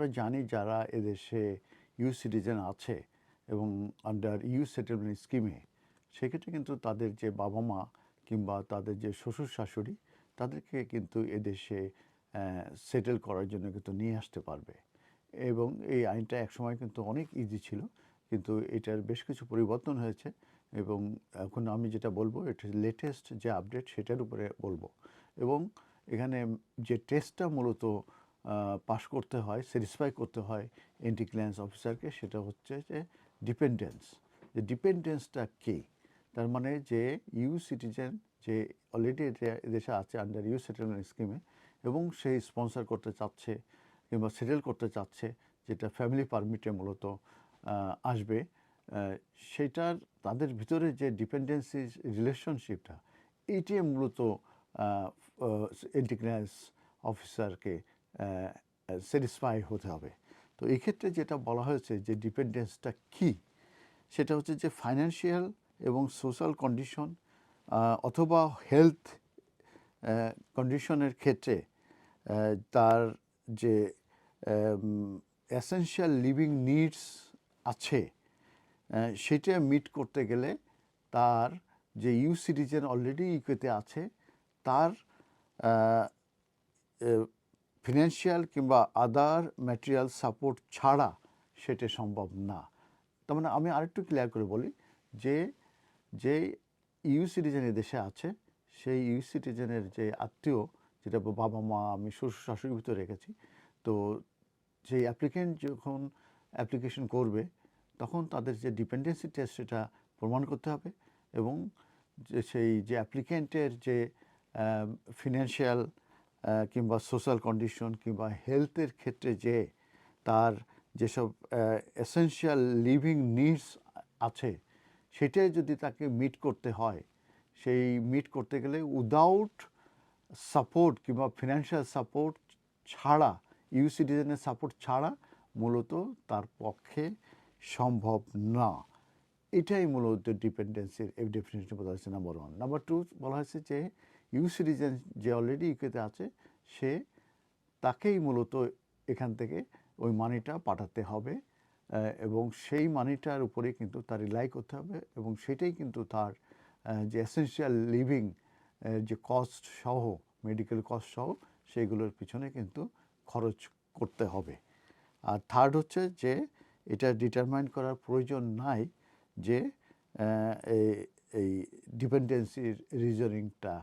আমরা জানি যারা এদেশে ইউ সিটিজেন আছে এবং আন্ডার ইউ সেটেলমেন্ট স্কিমে সেক্ষেত্রে কিন্তু তাদের যে বাবা মা কিংবা তাদের যে শ্বশুর শাশুড়ি, তাদেরকে কিন্তু এদেশে সেটেল করার জন্য কিন্তু নিয়ে আসতে পারবে। এবং এই আইনটা একসময় কিন্তু অনেক ইজি ছিল, কিন্তু এটার বেশ কিছু পরিবর্তন হয়েছে এবং এখন আমি যেটা বলব, এটা লেটেস্ট যে আপডেট সেটার উপরে বলব। এবং এখানে যে টেস্টটা মূলত পাশ করতে হয় স্যাটিসফাই করতে হয় এন্টি ক্লিয়ারেন্স অফিসারকে সেটা হচ্ছে যে ডিপেন্ডেন্স যে ডিপেন্ডেন্সটা কী? তার মানে যে ইউ সিটিজেন যে অলরেডি দেশে আছে আন্ডার ইউ সেটেলমেন্ট স্কিমে এবং সেই স্পন্সর করতে চাচ্ছে কিংবা সেটেল করতে চাচ্ছে, যেটা ফ্যামিলি পারমিটে মূলত আসবে সেটার, তাদের ভিতরে যে ডিপেন্ডেন্সি রিলেশনশিপটা এইটি মূলত ইন্টিগ্রেন্স অফিসারকে স্যাটিসফাই হতে হবে। তো এই ক্ষেত্রে যেটা বলা হয়েছে যে ডিপেন্ডেন্সটা কী, সেটা হচ্ছে যে ফাইন্যান্সিয়াল এবং সোশ্যাল কন্ডিশন অথবা হেলথ কন্ডিশনের ক্ষেত্রে তার যে এসেনশিয়াল লিভিং নিডস আছে সেটা মিট করতে গেলে তার যে ইউ সিটিজেন অলরেডি ইউকেতে আছে, তার ফিনান্সিয়াল কিংবা আদার ম্যাটেরিয়াল সাপোর্ট ছাড়া সেটা সম্ভব না। তার মানে আমি আরেকটু ক্লিয়ার করে বলি যে যে ইউ সিটিজেন দেশে আছে, সেই ইউ সিটিজেনের যে আত্মীয়, যেটা বাবা, মা, আমি শ্বশুর, শাশুড়ির ভিতরে রেখেছি, তো সেই অ্যাপ্লিকেন্ট যখন অ্যাপ্লিকেশন করবে, তখন তাদের যে ডিপেন্ডেন্সি টেস্ট সেটা প্রমাণ করতে হবে এবং যে সেই, যে অ্যাপ্লিকেন্টের যে ফিনান্সিয়াল কিংবা সোশ্যাল কন্ডিশন কিংবা হেলথের ক্ষেত্রে যে তার যেসব এসেনশিয়াল লিভিং নিডস আছে, সেটাই যদি তাকে মিট করতে হয়, সেই মিট করতে গেলে উইদাউট সাপোর্ট কিংবা ফিনান্সিয়াল সাপোর্ট ছাড়া ইউ সিটিজেনের সাপোর্ট ছাড়া মূলত তার পক্ষে সম্ভব না। এটাই মূলত ডিপেন্ডেন্সির ডেফিনেশন বলা হয়েছে নাম্বার ওয়ান নাম্বার টু বলা হয়েছে যে ইউ সিটিজেন যে অলরেডি ইউকেতে আছে, সে তাকেই মূলত এখান থেকে ওই মানিটা পাঠাতে হবে এবং সেই মানিটার উপরে কিন্তু তার রিলাই করতে হবে এবং সেটাই কিন্তু তার যে এসেন্সিয়াল লিভিং যে কস্ট সহ মেডিকেল কস্ট সহ সেইগুলোর পিছনে কিন্তু খরচ করতে হবে। আর থার্ড হচ্ছে যে এটা ডিটারমাইন করার প্রয়োজন নাই যে এই- এই ডিপেন্ডেন্সির রিজনিংটা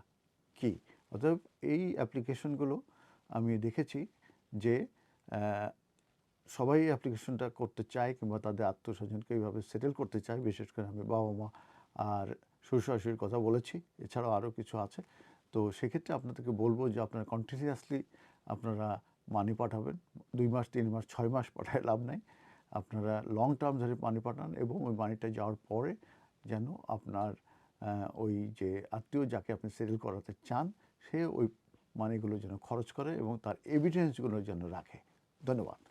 কি? অতএব এই অ্যাপ্লিকেশনগুলো আমি দেখেছি যে সবাই অ্যাপ্লিকেশনটা করতে চায় কিংবা তাদের আত্মস্বজনকে এইভাবে সেটেল করতে চায়। বিশেষ করে আমি বাবা মা আর শ্বশুর শাশুড়ির কথা বলেছি। এছাড়াও আরও কিছু আছে। তো সেক্ষেত্রে আপনাদেরকে বলব যে, আপনারা কন্টিনিউয়াসলি আপনারা মানি পাঠাবেন। দুই মাস, তিন মাস, ছয় মাস পাঠায় লাভ নাই। আপনারা লং টার্ম ধরে মানি পাঠান এবং ওই মানিটা যাওয়ার পরে যেন আপনার ওই যে আত্মীয় যাকে আপনি সেটেল করাতে চান, সে ওই মানিগুলো যেন খরচ করে এবং তার এভিডেন্সগুলো যেন রাখে। ধন্যবাদ।